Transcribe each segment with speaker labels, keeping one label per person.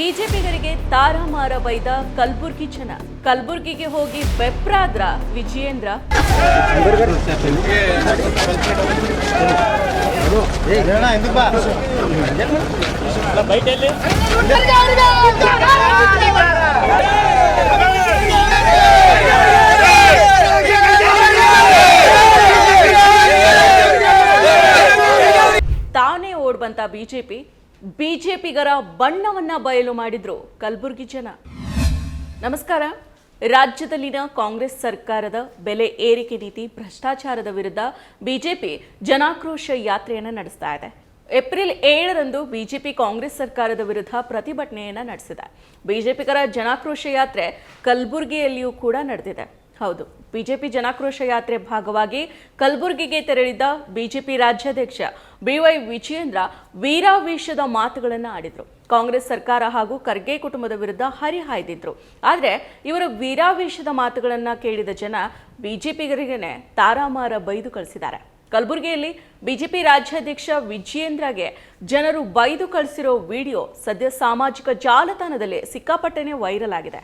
Speaker 1: ಬಿಜೆಪಿಗರಿಗೆ ತಾರಾಮಾರ ಬೈದ ಕಲ್ಬುರ್ಗಿ ಜನ. ಕಲ್ಬುರ್ಗಿಗೆ ಹೋಗಿ ಬೆಪ್ರಾದ್ರ ವಿಜಯೇಂದ್ರ. ತಾನೇ ಓಡ್ಬಂತ ಬಿಜೆಪಿ. ಬಿಜೆಪಿಗರ ಬಣ್ಣವನ್ನ ಬಯಲು ಮಾಡಿದ್ರು ಕಲ್ಬುರ್ಗಿ ಜನ. ನಮಸ್ಕಾರ. ರಾಜ್ಯದಲ್ಲಿನ ಕಾಂಗ್ರೆಸ್ ಸರ್ಕಾರದ ಬೆಲೆ ಏರಿಕೆ ನೀತಿ ಭ್ರಷ್ಟಾಚಾರದ ವಿರುದ್ಧ ಬಿಜೆಪಿ ಜನಾಕ್ರೋಶ ಯಾತ್ರೆಯನ್ನು ನಡೆಸ್ತಾ ಇದೆ. ಏಪ್ರಿಲ್ ಏಳರಂದು ಬಿಜೆಪಿ ಕಾಂಗ್ರೆಸ್ ಸರ್ಕಾರದ ವಿರುದ್ಧ ಪ್ರತಿಭಟನೆಯನ್ನು ನಡೆಸಿದೆ. ಬಿಜೆಪಿಗರ ಜನಾಕ್ರೋಶ ಯಾತ್ರೆ ಕಲಬುರಗಿಯಲ್ಲಿಯೂ ಕೂಡ ನಡೆದಿದೆ. ಹೌದು. ಬಿಜೆಪಿ ಜನಾಕ್ರೋಶ ಯಾತ್ರೆ ಭಾಗವಾಗಿ ಕಲಬುರಗಿಗೆ ತೆರಳಿದ್ದ ಬಿಜೆಪಿ ರಾಜ್ಯಾಧ್ಯಕ್ಷ ಬಿವೈ ವಿಜಯೇಂದ್ರ ವೀರಾವೇಶದ ಮಾತುಗಳನ್ನು ಆಡಿದರು. ಕಾಂಗ್ರೆಸ್ ಸರ್ಕಾರ ಹಾಗೂ ಖರ್ಗೆ ಕುಟುಂಬದ ವಿರುದ್ಧ ಹರಿಹಾಯ್ದಿದ್ರು. ಆದರೆ ಇವರ ವೀರಾವೇಶದ ಮಾತುಗಳನ್ನು ಕೇಳಿದ ಜನ ಬಿಜೆಪಿಗರಿಗೇನೆ ತಾರಾಮಾರ ಬೈದು ಕಳಿಸಿದ್ದಾರೆ. ಕಲಬುರಗಿಯಲ್ಲಿ ಬಿಜೆಪಿ ರಾಜ್ಯಾಧ್ಯಕ್ಷ ವಿಜಯೇಂದ್ರಗೆ ಜನರು ಬೈದು ಕಳಿಸಿರೋ ವಿಡಿಯೋ ಸದ್ಯ ಸಾಮಾಜಿಕ ಜಾಲತಾಣದಲ್ಲಿ ಸಿಕ್ಕಾಪಟ್ಟೆನೆ ವೈರಲ್ ಆಗಿದೆ.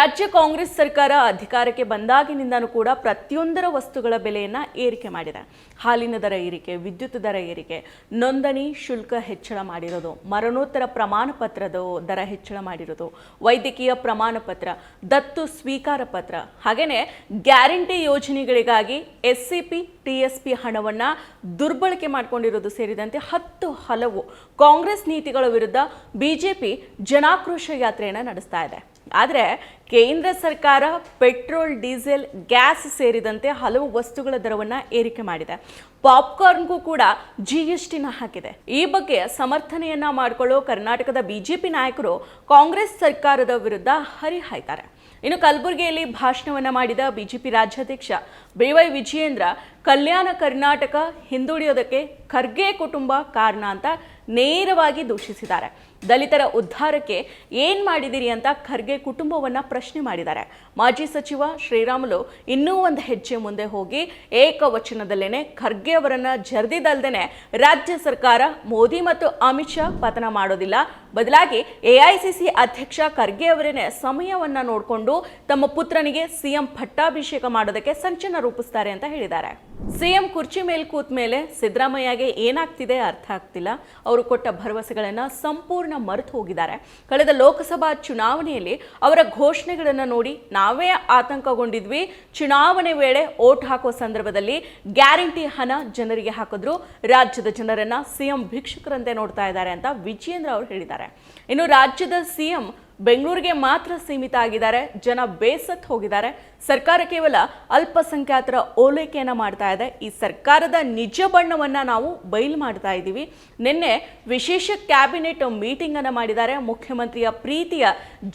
Speaker 1: ರಾಜ್ಯ ಕಾಂಗ್ರೆಸ್ ಸರ್ಕಾರ ಅಧಿಕಾರಕ್ಕೆ ಬಂದಾಗಿನಿಂದನೂ ಕೂಡ ಪ್ರತಿಯೊಂದರ ವಸ್ತುಗಳ ಬೆಲೆಯನ್ನು ಏರಿಕೆ ಮಾಡಿದೆ. ಹಾಲಿನ ದರ ಏರಿಕೆ, ವಿದ್ಯುತ್ ದರ ಏರಿಕೆ, ನೋಂದಣಿ ಶುಲ್ಕ ಹೆಚ್ಚಳ ಮಾಡಿರೋದು, ಮರಣೋತ್ತರ ಪ್ರಮಾಣ ಪತ್ರದ ದರ ಹೆಚ್ಚಳ ಮಾಡಿರೋದು, ವೈದ್ಯಕೀಯ ಪ್ರಮಾಣ ಪತ್ರ ದತ್ತು ಸ್ವೀಕಾರ ಪತ್ರ. ಹಾಗೆಯೇ guarantee ಯೋಜನೆಗಳಿಗಾಗಿ S C P T S P ಹಣವನ್ನು ದುರ್ಬಳಕೆ ಮಾಡಿಕೊಂಡಿರೋದು ಸೇರಿದಂತೆ ಹತ್ತು ಹಲವು ಕಾಂಗ್ರೆಸ್ ನೀತಿಗಳ ವಿರುದ್ಧ ಬಿಜೆಪಿ ಜನಾಕ್ರೋಶ ಯಾತ್ರೆಯನ್ನು ನಡೆಸ್ತಾ ಇದೆ. ಆದರೆ ಕೇಂದ್ರ ಸರ್ಕಾರ ಪೆಟ್ರೋಲ್, ಡೀಸೆಲ್, ಗ್ಯಾಸ್ ಸೇರಿದಂತೆ ಹಲವು ವಸ್ತುಗಳ ದರವನ್ನು ಏರಿಕೆ ಮಾಡಿದೆ. ಪಾಪ್ಕಾರ್ನ್ಗೂ ಕೂಡ ಜಿ ಎಸ್ ಟಿನ ಹಾಕಿದೆ. ಈ ಬಗ್ಗೆ ಸಮರ್ಥನೆಯನ್ನ ಮಾಡಿಕೊಳ್ಳೋ ಕರ್ನಾಟಕದ ಬಿಜೆಪಿ ನಾಯಕರು ಕಾಂಗ್ರೆಸ್ ಸರ್ಕಾರದ ವಿರುದ್ಧ ಹರಿಹಾಯ್ತಾರೆ. ಇನ್ನು ಕಲಬುರಗಿಯಲ್ಲಿ ಭಾಷಣವನ್ನ ಮಾಡಿದ ಬಿಜೆಪಿ ರಾಜ್ಯಾಧ್ಯಕ್ಷ ಬಿವೈ ವಿಜಯೇಂದ್ರ, ಕಲ್ಯಾಣ ಕರ್ನಾಟಕ ಹಿಂದುಳಿಯೋದಕ್ಕೆ ಖರ್ಗೆ ಕುಟುಂಬ ಕಾರಣ ಅಂತ ನೇರವಾಗಿ ದೂಷಿಸಿದ್ದಾರೆ. ದಲಿತರ ಉದ್ಧಾರಕ್ಕೆ ಏನ್ ಮಾಡಿದಿರಿ ಅಂತ ಖರ್ಗೆ ಕುಟುಂಬವನ್ನ ಪ್ರಶ್ನೆ ಮಾಡಿದ್ದಾರೆ. ಮಾಜಿ ಸಚಿವ ಶ್ರೀರಾಮುಲು ಇನ್ನೂ ಒಂದು ಹೆಜ್ಜೆ ಮುಂದೆ ಹೋಗಿ ಏಕವಚನದಲ್ಲೇನೆ ಖರ್ಗೆ ಅವರನ್ನ ಜರ್ದಿದಲ್ದೇನೆ ರಾಜ್ಯ ಸರ್ಕಾರ ಮೋದಿ ಮತ್ತು ಅಮಿತ್ ಶಾ ಪತನ ಮಾಡೋದಿಲ್ಲ. ಬದಲಾಗಿ ಎಐಸಿಸಿ ಅಧ್ಯಕ್ಷ ಖರ್ಗೆ ಅವರೇನೆ ಸಮಯವನ್ನ ನೋಡಿಕೊಂಡು ತಮ್ಮ ಪುತ್ರನಿಗೆ ಸಿಎಂ ಪಟ್ಟಾಭಿಷೇಕ ಮಾಡೋದಕ್ಕೆ ಸಂಚನ ರೂಪಿಸ್ತಾರೆ ಅಂತ ಹೇಳಿದ್ದಾರೆ. ಸಿಎಂ ಕುರ್ಚಿ ಮೇಲೆ ಕೂತ ಮೇಲೆ ಸಿದ್ದರಾಮಯ್ಯಗೆ ಏನಾಗ್ತಿದೆ ಅರ್ಥ ಆಗ್ತಿಲ್ಲ. ಅವರು ಕೊಟ್ಟ ಭರವಸೆಗಳನ್ನ ಸಂಪೂರ್ಣ ಮರೆತು ಹೋಗಿದ್ದಾರೆ. ಕಳೆದ ಲೋಕಸಭಾ ಚುನಾವಣೆಯಲ್ಲಿ ಅವರ ಘೋಷಣೆಗಳನ್ನು ನೋಡಿ ನಾವೇ ಆತಂಕಗೊಂಡಿದ್ವಿ. ಚುನಾವಣೆ ವೇಳೆ ಓಟ್ ಹಾಕೋ ಸಂದರ್ಭದಲ್ಲಿ ಗ್ಯಾರಂಟಿ ಹಣ ಜನರಿಗೆ ಹಾಕಿದ್ರು. ರಾಜ್ಯದ ಜನರನ್ನ ಸಿಎಂ ಭಿಕ್ಷುಕರಂತೆ ನೋಡ್ತಾ ಇದ್ದಾರೆ ಅಂತ ವಿಜಯೇಂದ್ರ ಅವರು ಹೇಳಿದ್ದಾರೆ. ಇನ್ನು ರಾಜ್ಯದ ಸಿಎಂ ಬೆಂಗಳೂರಿಗೆ ಮಾತ್ರ ಸೀಮಿತ ಆಗಿದ್ದಾರೆ. ಜನ ಬೇಸತ್ ಹೋಗಿದ್ದಾರೆ. ಸರ್ಕಾರ ಕೇವಲ ಅಲ್ಪಸಂಖ್ಯಾತರ ಓಲೈಕೆಯನ್ನು ಮಾಡ್ತಾ ಇದೆ. ಈ ಸರ್ಕಾರದ ನಿಜ ಬಣ್ಣವನ್ನು ನಾವು ಬಯಲು ಮಾಡ್ತಾ ಇದ್ದೀವಿ. ನಿನ್ನೆ ವಿಶೇಷ ಕ್ಯಾಬಿನೆಟ್ ಮೀಟಿಂಗನ್ನು ಮಾಡಿದ್ದಾರೆ. ಮುಖ್ಯಮಂತ್ರಿಯ ಪ್ರೀತಿಯ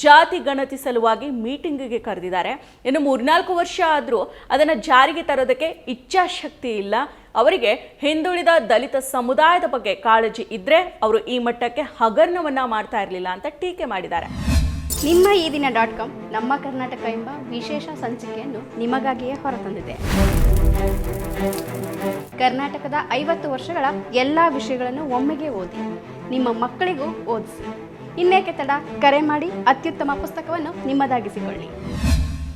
Speaker 1: ಜಾತಿ ಗಣತಿ ಸಲುವಾಗಿ ಮೀಟಿಂಗ್ಗೆ ಕರೆದಿದ್ದಾರೆ. ಇನ್ನು ಮೂರ್ನಾಲ್ಕು ವರ್ಷ ಆದರೂ ಅದನ್ನು ಜಾರಿಗೆ ತರೋದಕ್ಕೆ ಇಚ್ಛಾಶಕ್ತಿ ಇಲ್ಲ. ಅವರಿಗೆ ಹಿಂದುಳಿದ ದಲಿತ ಸಮುದಾಯದ ಬಗ್ಗೆ ಕಾಳಜಿ ಇದ್ದರೆ ಅವರು ಈ ಮಟ್ಟಕ್ಕೆ ಹಗರಣವನ್ನ ಮಾಡ್ತಾ ಇರಲಿಲ್ಲ ಅಂತ ಟೀಕೆ ಮಾಡಿದ್ದಾರೆ.
Speaker 2: ನಿಮ್ಮ ಈ ದಿನ ಡಾಟ್ ಕಾಮ್, ನಮ್ಮ ಕರ್ನಾಟಕ ಎಂಬ ವಿಶೇಷ ಸಂಚಿಕೆಯನ್ನು ನಿಮಗಾಗಿಯೇ ಹೊರತಂದಿದೆ. ಕರ್ನಾಟಕದ ಐವತ್ತು ವರ್ಷಗಳ ಎಲ್ಲ ವಿಷಯಗಳನ್ನು ಒಮ್ಮೆಗೆ ಓದಿ, ನಿಮ್ಮ ಮಕ್ಕಳಿಗೂ ಓದಿಸಿ. ಇನ್ನೇಕೆ ತಡ? ಕರೆ ಮಾಡಿ, ಅತ್ಯುತ್ತಮ ಪುಸ್ತಕವನ್ನು ನಿಮ್ಮದಾಗಿಸಿಕೊಳ್ಳಿ.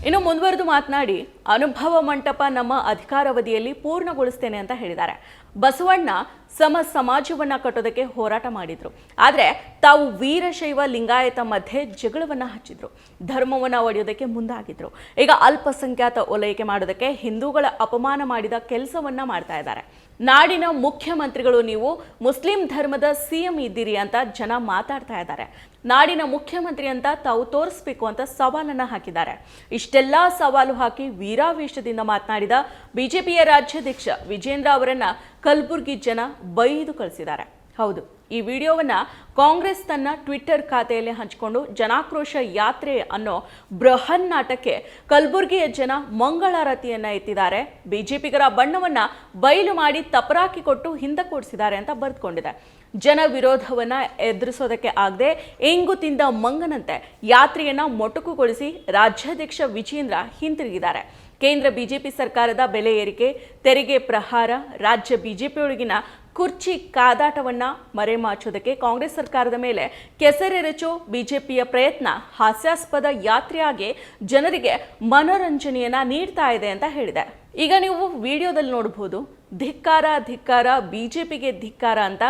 Speaker 1: ಇನ್ನು ಮುಂದುವರೆದು ಮಾತನಾಡಿ, ಅನುಭವ ಮಂಟಪ ನಮ್ಮ ಅಧಿಕಾರಾವಧಿಯಲ್ಲಿ ಪೂರ್ಣಗೊಳಿಸ್ತೇನೆ ಅಂತ ಹೇಳಿದ್ದಾರೆ. ಬಸವಣ್ಣ ಸಮ ಸಮಾಜವನ್ನ ಕಟ್ಟೋದಕ್ಕೆ ಹೋರಾಟ ಮಾಡಿದ್ರು. ಆದರೆ ತಾವು ವೀರಶೈವ ಲಿಂಗಾಯತ ಮಧ್ಯೆ ಜಗಳವನ್ನ ಹಚ್ಚಿದ್ರು. ಧರ್ಮವನ್ನ ಒಡೆಯೋದಕ್ಕೆ ಮುಂದಾಗಿದ್ರು. ಈಗ ಅಲ್ಪಸಂಖ್ಯಾತ ಓಲೈಕೆ ಮಾಡೋದಕ್ಕೆ ಹಿಂದೂಗಳ ಅಪಮಾನ ಮಾಡಿದ ಕೆಲಸವನ್ನ ಮಾಡ್ತಾ ಇದ್ದಾರೆ. ನಾಡಿನ ಮುಖ್ಯಮಂತ್ರಿಗಳು ನೀವು ಮುಸ್ಲಿಂ ಧರ್ಮದ ಸಿಎಂ ಇದ್ದೀರಿ ಅಂತ ಜನ ಮಾತಾಡ್ತಾ ಇದ್ದಾರೆ. ನಾಡಿನ ಮುಖ್ಯಮಂತ್ರಿ ಅಂತ ತಾವು ತೋರಿಸ್ಬೇಕು ಅಂತ ಸವಾಲನ್ನ ಹಾಕಿದ್ದಾರೆ. ಇಷ್ಟೆಲ್ಲ ಸವಾಲು ಹಾಕಿ ವೀರಾವೇಶದಿಂದ ಮಾತನಾಡಿದ ಬಿಜೆಪಿಯ ರಾಜ್ಯಾಧ್ಯಕ್ಷ ವಿಜೇಂದ್ರ ಅವರನ್ನ ಕಲಬುರಗಿ ಜನ ಬೈದು ಕಳಿಸಿದ್ದಾರೆ. ಹೌದು ಈ ವಿಡಿಯೋವನ್ನ ಕಾಂಗ್ರೆಸ್ ತನ್ನ ಟ್ವಿಟ್ಟರ್ ಖಾತೆಯಲ್ಲಿ ಹಂಚಿಕೊಂಡು ಜನಾಕ್ರೋಶ ಯಾತ್ರೆ ಅನ್ನೋ ಬೃಹನ್ ನಾಟಕ್ಕೆ ಕಲಬುರಗಿಯ ಜನ ಮಂಗಳಾರತಿಯನ್ನ ಎತ್ತಿದ್ದಾರೆ. ಬಿಜೆಪಿಗರ ಬಣ್ಣವನ್ನ ಬಯಲು ಮಾಡಿ ತಪರಾಕಿ ಕೊಟ್ಟು ಹಿಂದೆ ಕೂಡಿಸಿದ್ದಾರೆ ಅಂತ ಬರೆದುಕೊಂಡಿದೆ. ಜನ ವಿರೋಧವನ್ನ ಎದುರಿಸೋದಕ್ಕೆ ಆಗದೆ ಎಂಗು ತಿಂದ ಮಂಗನಂತೆ ಯಾತ್ರೆಯನ್ನ ಮೊಟಕುಗೊಳಿಸಿ ರಾಜ್ಯಾಧ್ಯಕ್ಷ ವಿಜೇಂದ್ರ ಹಿಂತಿರುಗಿದ್ದಾರೆ. ಕೇಂದ್ರ ಬಿಜೆಪಿ ಸರ್ಕಾರದ ಬೆಲೆ ಏರಿಕೆ, ತೆರಿಗೆ ಪ್ರಹಾರ, ರಾಜ್ಯ ಬಿಜೆಪಿಯೊಳಗಿನ ಕುರ್ಚಿ ಕಾದಾಟವನ್ನ ಮರೆಮಾಚೋದಕ್ಕೆ ಕಾಂಗ್ರೆಸ್ ಸರ್ಕಾರದ ಮೇಲೆ ಕೆಸರೆರಚೋ ಬಿಜೆಪಿಯ ಪ್ರಯತ್ನ ಹಾಸ್ಯಾಸ್ಪದ ಯಾತ್ರೆಯಾಗಿ ಜನರಿಗೆ ಮನೋರಂಜನೆಯನ್ನ ನೀಡ್ತಾ ಇದೆ ಅಂತ ಹೇಳಿದೆ. ಈಗ ನೀವು ವಿಡಿಯೋದಲ್ಲಿ ನೋಡಬಹುದು ಧಿಕ್ಕಾರ ಧಿಕ್ಕಾರ, ಬಿಜೆಪಿಗೆ ಧಿಕ್ಕಾರ ಅಂತ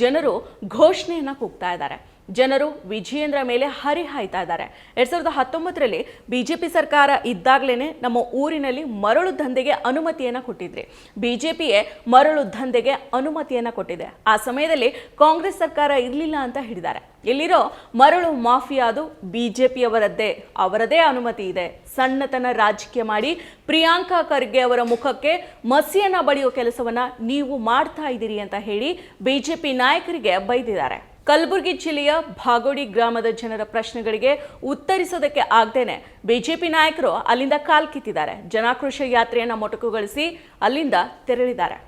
Speaker 1: ಜನರು ಘೋಷಣೆಯನ್ನ ಕೂಗ್ತಾ ಇದ್ದಾರೆ. ಜನರು ವಿಜಯೇಂದ್ರ ಮೇಲೆ ಹರಿಹಾಯ್ತಾ ಇದ್ದಾರೆ. ಎರಡ್ ಸಾವಿರದ ಹತ್ತೊಂಬತ್ತರಲ್ಲಿ ಬಿಜೆಪಿ ಸರ್ಕಾರ ಇದ್ದಾಗಲೇ ನಮ್ಮ ಊರಿನಲ್ಲಿ ಮರಳು ದಂಧೆಗೆ ಅನುಮತಿಯನ್ನು ಕೊಟ್ಟಿದ್ರಿ. ಬಿಜೆಪಿಯೇ ಮರಳು ದಂಧೆಗೆ ಅನುಮತಿಯನ್ನು ಕೊಟ್ಟಿದೆ. ಆ ಸಮಯದಲ್ಲಿ ಕಾಂಗ್ರೆಸ್ ಸರ್ಕಾರ ಇರಲಿಲ್ಲ ಅಂತ ಹೇಳಿದ್ದಾರೆ. ಇಲ್ಲಿರೋ ಮರಳು ಮಾಫಿಯಾದು ಬಿಜೆಪಿಯವರದ್ದೇ, ಅವರದೇ ಅನುಮತಿ ಇದೆ. ಸಣ್ಣತನ ರಾಜಕೀಯ ಮಾಡಿ ಪ್ರಿಯಾಂಕಾ ಖರ್ಗೆ ಅವರ ಮುಖಕ್ಕೆ ಮಸಿಯನ್ನು ಬಳಿಯೋ ಕೆಲಸವನ್ನು ನೀವು ಮಾಡ್ತಾ ಇದ್ದೀರಿ ಅಂತ ಹೇಳಿ ಬಿಜೆಪಿ ನಾಯಕರಿಗೆ ಬೈದಿದ್ದಾರೆ. ಕಲಬುರಗಿ ಜಿಲ್ಲೆಯ ಭಾಗೋಡಿ ಗ್ರಾಮದ ಜನರ ಪ್ರಶ್ನೆಗಳಿಗೆ ಉತ್ತರಿಸೋದಕ್ಕೆ ಆಗದೇನೆ ಬಿಜೆಪಿ ನಾಯಕರು ಅಲ್ಲಿಂದ ಕಾಲ್ಕಿತ್ತಿದ್ದಾರೆ ಜನಾಕ್ರೋಶ ಯಾತ್ರೆಯನ್ನ ಮೊಟಕುಗೊಳಿಸಿ ಅಲ್ಲಿಂದ ತೆರಳಿದ್ದಾರೆ.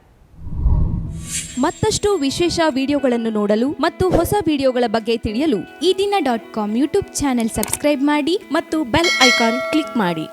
Speaker 3: ಮತ್ತಷ್ಟು ವಿಶೇಷ ವಿಡಿಯೋಗಳನ್ನು ನೋಡಲು ಮತ್ತು ಹೊಸ ವಿಡಿಯೋಗಳ ಬಗ್ಗೆ ತಿಳಿಯಲು Ee Dina dot com YouTube channel subscribe ಮಾಡಿ ಮತ್ತು ಬೆಲ್ ಐಕಾನ್ ಕ್ಲಿಕ್ ಮಾಡಿ.